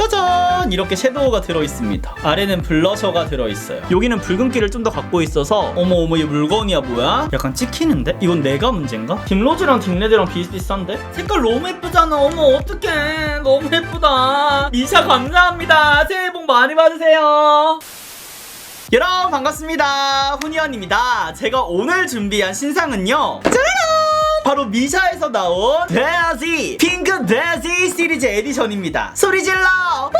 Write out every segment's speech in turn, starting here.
짜잔! 이렇게 섀도우가 들어있습니다. 아래는 블러셔가 들어있어요. 여기는 붉은기를 좀 더 갖고 있어서 어머 어머 이 물건이야 뭐야? 약간 찍히는데? 이건 내가 문제인가? 딥로즈랑 딥레드랑 비슷비슷한데? 색깔 너무 예쁘잖아 어머 어떡해. 너무 예쁘다. 미샤 감사합니다. 새해 복 많이 받으세요. 여러분 반갑습니다. 훈이언입니다. 제가 오늘 준비한 신상은요. 짜라란 바로 미샤에서 나온 데아지 핑크 데아지 시리즈 에디션입니다. 소리 질러! 우!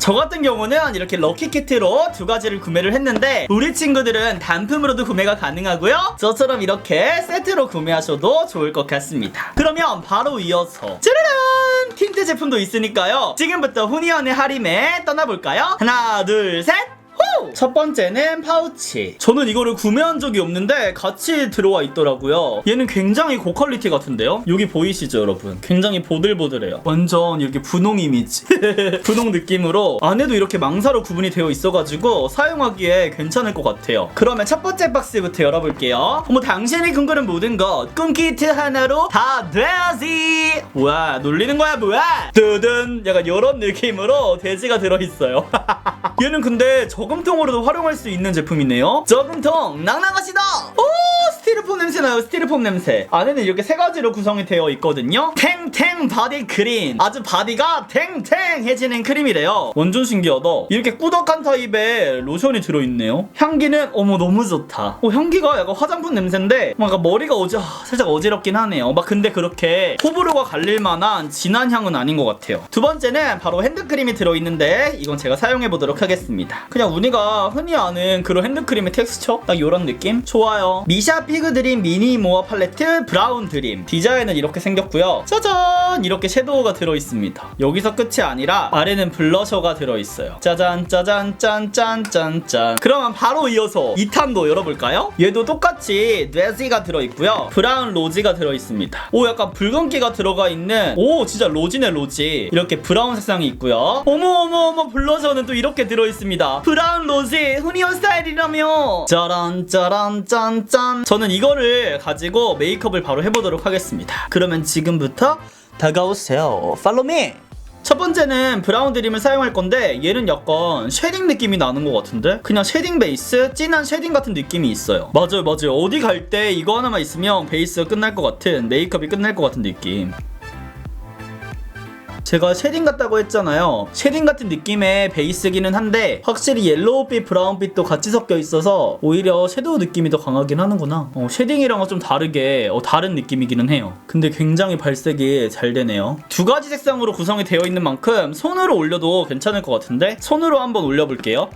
저 같은 경우는 이렇게 럭키 키트로 두 가지를 구매를 했는데 우리 친구들은 단품으로도 구매가 가능하고요. 저처럼 이렇게 세트로 구매하셔도 좋을 것 같습니다. 그러면 바로 이어서 짜라란! 틴트 제품도 있으니까요. 지금부터 훈이언의 할인에 떠나볼까요? 하나 둘셋! 호! 첫 번째는 파우치. 저는 이거를 구매한 적이 없는데 같이 들어와 있더라고요. 얘는 굉장히 고퀄리티 같은데요? 여기 보이시죠, 여러분? 굉장히 보들보들해요. 완전 이렇게 분홍 이미지. 분홍 느낌으로 안에도 이렇게 망사로 구분이 되어 있어가지고 사용하기에 괜찮을 것 같아요. 그러면 첫 번째 박스부터 열어볼게요. 어머, 당신이 꿈꾸는 모든 것 꿈키트 하나로 다 돼야지. 뭐야, 놀리는 거야, 뭐야? 뜨든 약간 이런 느낌으로 돼지가 들어있어요. 얘는 근데 저금통으로도 활용할 수 있는 제품이네요. 저금통 낭낭하시다. 오 스티로폼 냄새 나요. 스티로폼 냄새. 안에는 이렇게 세 가지로 구성이 되어 있거든요. 탱탱 바디 크림. 아주 바디가 탱탱해지는 크림이래요. 완전 신기하다. 이렇게 꾸덕한 타입의 로션이 들어있네요. 향기는 어머 너무 좋다. 어, 향기가 약간 화장품 냄새인데 뭔가 머리가 어지 아, 살짝 어지럽긴 하네요. 막 근데 그렇게 호불호가 갈릴 만한 진한 향은 아닌 것 같아요. 두 번째는 바로 핸드크림이 들어있는데 이건 제가 사용해 보도록 하겠습니다. 그냥 우리가 흔히 아는 그런 핸드크림의 텍스처 딱 이런 느낌 좋아요. 미샤 피그 드림 미니 모어 팔레트 브라운 드림 디자인은 이렇게 생겼고요. 짜잔 이렇게 섀도우가 들어있습니다. 여기서 끝이 아니라 아래는 블러셔가 들어있어요. 짜잔 짜잔 짠 짠 짠 짠 그러면 바로 이어서 2탄도 열어볼까요? 얘도 똑같이 뇌지가 들어있고요. 브라운 로지가 들어있습니다. 오 약간 붉은기가 들어가 있는 오 진짜 로지네 로지 이렇게 브라운 색상이 있고요. 어머 어머 어머 블러셔는 또 이렇게 들어있습니다. 브라운 로지 훈이온 스타일이라며 짜란 짜란 짠짠 저는 이거를 가지고 메이크업을 바로 해보도록 하겠습니다. 그러면 지금부터 다가오세요. 팔로우 미! 첫 번째는 브라운 드림을 사용할 건데 얘는 약간 쉐딩 느낌이 나는 것 같은데 그냥 쉐딩 베이스 진한 쉐딩 같은 느낌이 있어요 맞아요 맞아요 어디 갈 때 이거 하나만 있으면 베이스가 끝날 것 같은 메이크업이 끝날 것 같은 느낌 제가 쉐딩 같다고 했잖아요. 쉐딩 같은 느낌의 베이스기는 한데 확실히 옐로우빛, 브라운빛도 같이 섞여 있어서 오히려 섀도우 느낌이 더 강하긴 하는구나. 어, 쉐딩이랑은 좀 다르게 어, 다른 느낌이기는 해요. 근데 굉장히 발색이 잘 되네요. 두 가지 색상으로 구성이 되어 있는 만큼 손으로 올려도 괜찮을 것 같은데 손으로 한번 올려볼게요.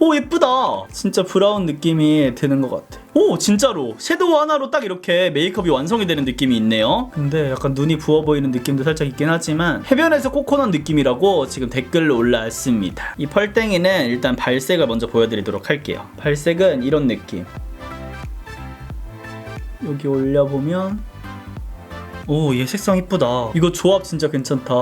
오 예쁘다 진짜 브라운 느낌이 드는 것 같아 오 진짜로. 섀도우 하나로 딱 이렇게 메이크업이 완성이 되는 느낌이 있네요. 근데 약간 눈이 부어 보이는 느낌도 살짝 있긴 하지만 해변에서 코코넛 느낌이라고 지금 댓글로 올라왔습니다. 이 펄땡이는 일단 발색을 먼저 보여드리도록 할게요. 발색은 이런 느낌. 여기 올려보면 오 얘 색상 이쁘다. 이거 조합 진짜 괜찮다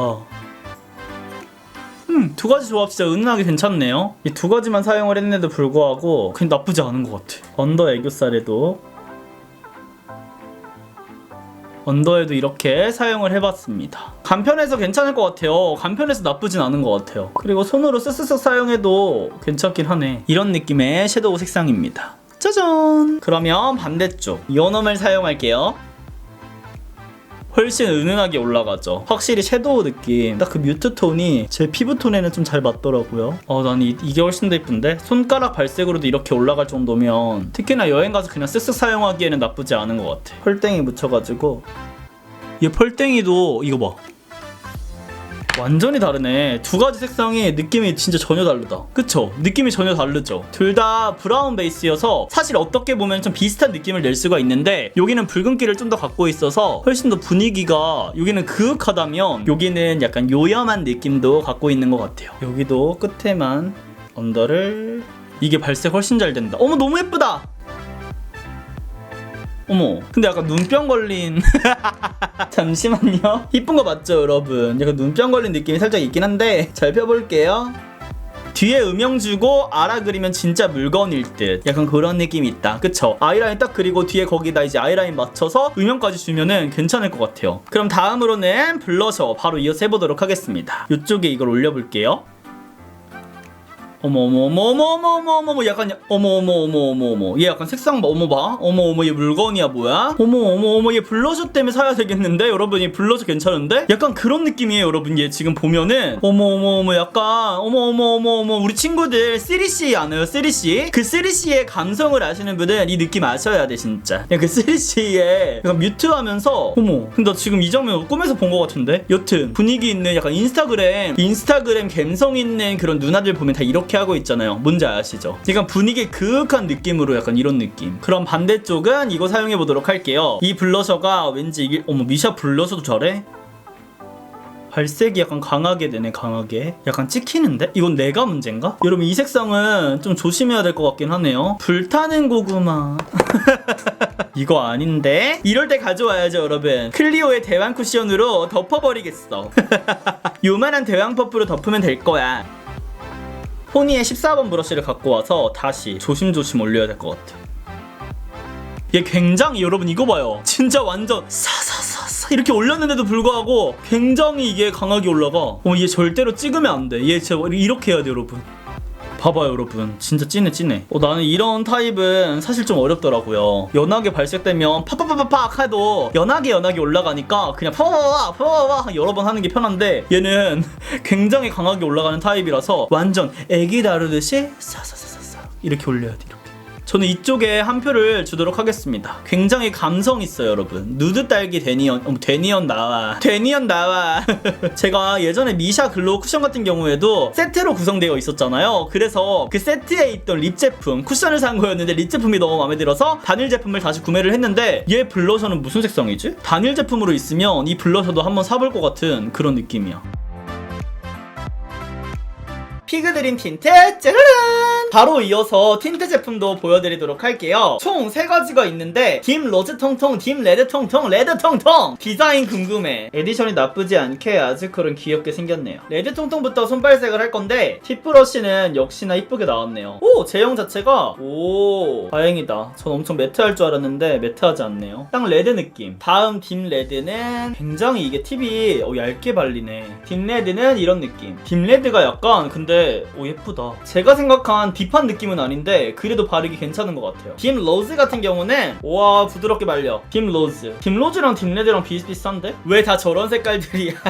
음, 두 가지 조합 진짜 은은하게 괜찮네요. 이 두 가지만 사용을 했는데도 불구하고 그냥 나쁘지 않은 것 같아. 언더 애교살에도 언더에도 이렇게 사용을 해봤습니다. 간편해서 괜찮을 것 같아요. 간편해서 나쁘진 않은 것 같아요. 그리고 손으로 쓱쓱쓱 사용해도 괜찮긴 하네. 이런 느낌의 섀도우 색상입니다. 짜잔! 그러면 반대쪽 이어놈을 사용할게요. 훨씬 은은하게 올라가죠. 확실히 섀도우 느낌. 딱 그 뮤트 톤이 제 피부 톤에는 좀 잘 맞더라고요. 어, 난 이, 이게 훨씬 더 예쁜데? 손가락 발색으로도 이렇게 올라갈 정도면 특히나 여행 가서 그냥 쓱쓱 사용하기에는 나쁘지 않은 것 같아. 펄땡이 묻혀가지고. 얘 펄땡이도 이거 봐. 완전히 다르네. 두 가지 색상이 느낌이 진짜 전혀 다르다. 그쵸? 느낌이 전혀 다르죠? 둘 다 브라운 베이스여서 사실 어떻게 보면 좀 비슷한 느낌을 낼 수가 있는데 여기는 붉은기를 좀 더 갖고 있어서 훨씬 더 분위기가 여기는 그윽하다면 여기는 약간 요염한 느낌도 갖고 있는 것 같아요. 여기도 끝에만 언더를 이게 발색 훨씬 잘 된다. 어머 너무 예쁘다. 어머. 근데 약간 눈병 걸린 잠시만요. 이쁜 거 맞죠 여러분? 약간 눈병 걸린 느낌이 살짝 있긴 한데 잘 펴볼게요. 뒤에 음영 주고 알아 그리면 진짜 물건일 듯. 약간 그런 느낌이 있다. 그쵸? 아이라인 딱 그리고 뒤에 거기다 이제 아이라인 맞춰서 음영까지 주면은 괜찮을 것 같아요. 그럼 다음으로는 블러셔 바로 이어서 해보도록 하겠습니다. 이쪽에 이걸 올려볼게요 어머 어머 어머 어머 어머 어머 어머 어머 약간 야- 어머 어머 어머 어머 어머. 얘 약간 색상 봐 어머 봐. 어머 어머 얘 물건이야 뭐야? 어머 어머 어머 얘 블러셔 때문에 사야 되겠는데? 여러분 얘 블러셔 괜찮은데? 약간 그런 느낌이에요 여러분. 얘 지금 보면은. 어머 어머 어머 약간 어머 어머 어머 어머. 우리 친구들 3C 아나요 3C 그 3C의 감성을 아시는 분은 이 느낌 아셔야 돼 진짜. 그 3C의 약간 뮤트하면서 어머 근데 나 지금 이 장면 꿈에서 본 것 같은데? 여튼 분위기 있는 약간 인스타그램 인스타그램 감성 있는 그런 누나들 보면 다 이렇게 하고 있잖아요 뭔지 아시죠? 약간 분위기 그윽한 느낌으로 약간 이런 느낌 그럼 반대쪽은 이거 사용해 보도록 할게요 이 블러셔가 왠지 이게 어머 미샤 블러셔도 저래? 발색이 약간 강하게 되네 강하게 약간 찍히는데? 이건 내가 문제인가? 여러분 이 색상은 좀 조심해야 될 것 같긴 하네요 불타는 고구마 이거 아닌데? 이럴 때 가져와야죠 여러분 클리오의 대왕 쿠션으로 덮어버리겠어 요만한 대왕 퍼프로 덮으면 될 거야 포니의 14번 브러쉬를 갖고 와서 다시 조심조심 올려야 될 것 같아 얘 굉장히 여러분 이거 봐요. 진짜 완전 사사사사 이렇게 올렸는데도 불구하고 굉장히 이게 강하게 올라가. 어 얘 절대로 찍으면 안 돼얘 진짜 이렇게 해야 돼 여러분 봐봐요 여러분. 진짜 찐해 찐해. 어, 나는 이런 타입은 사실 좀 어렵더라고요. 연하게 발색되면 팍팍팍팍 해도 연하게 연하게 올라가니까 그냥 파와와 파와와 여러 번 하는 게 편한데 얘는 굉장히 강하게 올라가는 타입이라서 완전 애기 다루듯이 사사사사사 이렇게 올려야 돼 이렇게 저는 이쪽에 한 표를 주도록 하겠습니다. 굉장히 감성 있어요, 여러분. 누드 딸기 데니언, 어머, 데니언 나와. 데니언 나와. 제가 예전에 미샤 글로우 쿠션 같은 경우에도 세트로 구성되어 있었잖아요. 그래서 그 세트에 있던 립 제품, 쿠션을 산 거였는데 립 제품이 너무 마음에 들어서 단일 제품을 다시 구매를 했는데 얘 블러셔는 무슨 색상이지? 단일 제품으로 있으면 이 블러셔도 한번 사볼 것 같은 그런 느낌이야. 피그 드림 틴트 짜라란 바로 이어서 틴트 제품도 보여드리도록 할게요. 총세 가지가 있는데 딤 로즈 통통 딤 레드 통통 레드 통통 디자인 궁금해. 에디션이 나쁘지 않게 아즈컬은 귀엽게 생겼네요. 레드 통통부터 손발색을 할 건데 팁 브러쉬는 역시나 이쁘게 나왔네요. 오 제형 자체가 오 다행이다. 전 엄청 매트할 줄 알았는데 매트하지 않네요. 딱 레드 느낌. 다음 딤 레드는 굉장히 이게 팁이 어, 얇게 발리네. 딤 레드는 이런 느낌. 딤 레드가 약간 근데 오 예쁘다 제가 생각한 딥한 느낌은 아닌데 그래도 바르기 괜찮은 것 같아요 딤 로즈 같은 경우는 와 부드럽게 말려 딤 로즈 딤 로즈랑 딤 레드랑 비슷비슷한데? 왜 다 저런 색깔들이야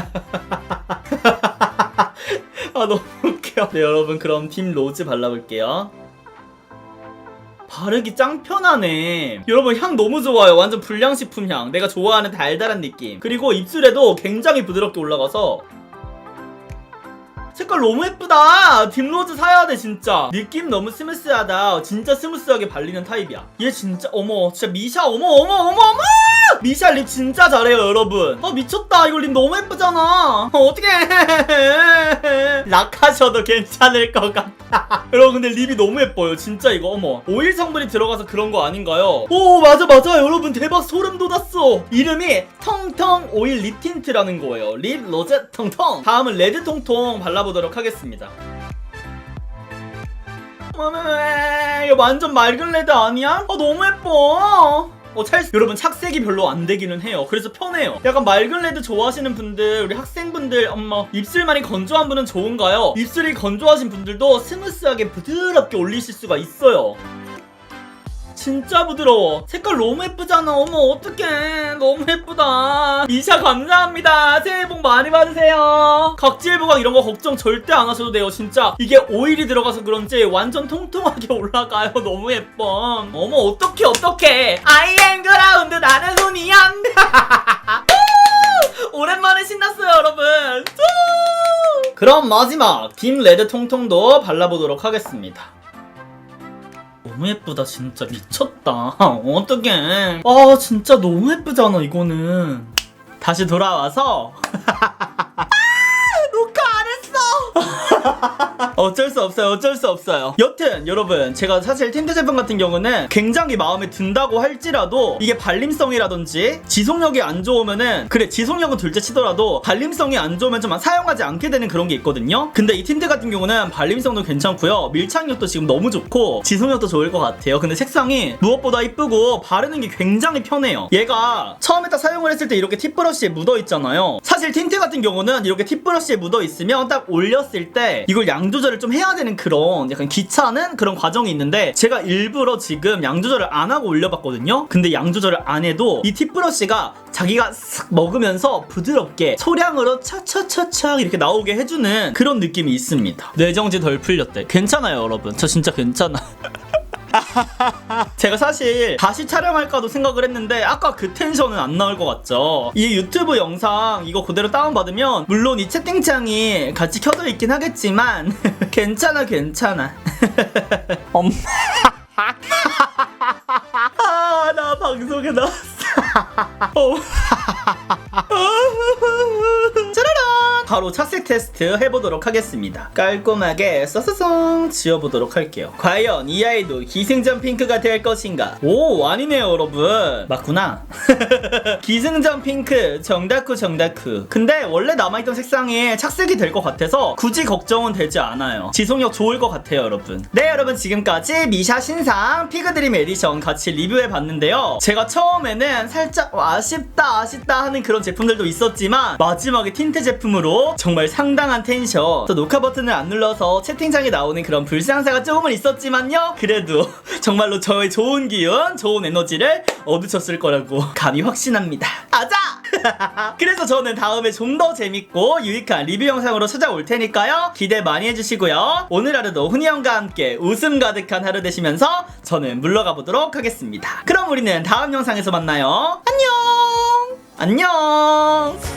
아 너무 웃겨 네 여러분 그럼 딤 로즈 발라볼게요 바르기 짱 편하네. 여러분 향 너무 좋아요. 완전 불량식품 향. 내가 좋아하는 달달한 느낌. 그리고 입술에도 굉장히 부드럽게 올라가서 색깔 너무 예쁘다. 딥로즈 사야 돼 진짜. 느낌 너무 스무스하다. 진짜 스무스하게 발리는 타입이야. 얘 진짜 어머 진짜 미샤 어머 어머 어머 어머. 미샤 립 진짜 잘해요 여러분. 아 미쳤다. 이거 립 너무 예쁘잖아. 어, 어떻게 락하셔도 괜찮을 것 같아. 여러분 근데 립이 너무 예뻐요. 진짜 이거 어머. 오일 성분이 들어가서 그런 거 아닌가요? 오 맞아 맞아 여러분 대박 소름 돋았어. 이름이 텅텅 오일 립 틴트라는 거예요. 립 로제 텅텅. 다음은 레드 통통 발라보 도록 하겠습니다. 이거 완전 맑은 레드 아니야? 아 너무 예뻐. 어, 찰, 여러분 착색이 별로 안 되기는 해요. 그래서 편해요. 약간 맑은 레드 좋아하시는 분들, 우리 학생분들, 엄마 입술만이 건조한 분은 좋은가요? 입술이 건조하신 분들도 스무스하게 부드럽게 올리실 수가 있어요. 진짜 부드러워. 색깔 너무 예쁘잖아. 어머, 어떡해. 너무 예쁘다. 미샤 감사합니다. 새해 복 많이 받으세요. 각질 보강 이런 거 걱정 절대 안 하셔도 돼요. 진짜. 이게 오일이 들어가서 그런지 완전 통통하게 올라가요. 너무 예뻐. 어머, 어떡해, 어떡해. 아이엠 그라운드 나는 손이야. 오랜만에 신났어요, 여러분. 우! 그럼 마지막 빔 레드 통통도 발라보도록 하겠습니다. 너무 예쁘다. 진짜 미쳤다. 어떡해. 아 진짜 너무 예쁘잖아 이거는. 다시 돌아와서. 아, 녹화 안 했어 어쩔 수 없어요. 어쩔 수 없어요. 여튼 여러분 제가 사실 틴트 제품 같은 경우는 굉장히 마음에 든다고 할지라도 이게 발림성이라든지 지속력이 안 좋으면은 그래 지속력은 둘째 치더라도 발림성이 안 좋으면 좀 사용하지 않게 되는 그런 게 있거든요. 근데 이 틴트 같은 경우는 발림성도 괜찮고요. 밀착력도 지금 너무 좋고 지속력도 좋을 것 같아요. 근데 색상이 무엇보다 이쁘고 바르는 게 굉장히 편해요. 얘가 처음에 딱 사용을 했을 때 이렇게 팁브러쉬에 묻어 있잖아요. 사실 틴트 같은 경우는 이렇게 팁브러쉬에 묻어 있으면 딱 올렸을 때 이걸 양 조절 을 좀 해야 되는 그런 약간 귀찮은 그런 과정이 있는데 제가 일부러 지금 양 조절을 안 하고 올려봤거든요. 근데 양 조절을 안 해도 이 팁브러쉬가 자기가 싹 먹으면서 부드럽게 소량으로 차차차차 이렇게 나오게 해주는 그런 느낌이 있습니다. 뇌정지 덜 풀렸대. 괜찮아요, 여러분. 저 진짜 괜찮아. 제가 사실 다시 촬영할까도 생각을 했는데 아까 그 텐션은 안 나올 것 같죠? 이 유튜브 영상 이거 그대로 다운받으면 물론 이 채팅창이 같이 켜져 있긴 하겠지만 괜찮아 괜찮아. 엄마. 아나 방송에 나왔어. 어. 짜라란 바로 착색 테스트 해보도록 하겠습니다. 깔끔하게 써서송 지워보도록 할게요. 과연 이 아이도 기승전 핑크가 될 것인가? 오 아니네요 여러분. 맞구나. 기승전 핑크 정다쿠 정다쿠. 근데 원래 남아있던 색상이 착색이 될 것 같아서 굳이 걱정은 되지 않아요. 지속력 좋을 것 같아요 여러분. 네 여러분 지금까지 미샤 신상 피그드림 에디션 같이 리뷰해봤는데요. 제가 처음에는 살짝 어, 아쉽다 아쉽다 하는 그런 제품들도 있었지만 마지막에 틴트 제품으로 정말 상당한 텐션. 또 녹화 버튼을 안 눌러서 채팅창에 나오는 그런 불상사가 조금은 있었지만요. 그래도 정말로 저의 좋은 기운 좋은 에너지를 얻으셨을 거라고 감히 확신합니다. 아자! 그래서 저는 다음에 좀 더 재밌고 유익한 리뷰 영상으로 찾아올 테니까요. 기대 많이 해주시고요. 오늘 하루도 훈이 형과 함께 웃음 가득한 하루 되시면서 저는 물러가 보도록 하겠습니다. 그럼 우리는 다음 영상에서 만나요. 안녕! 안녕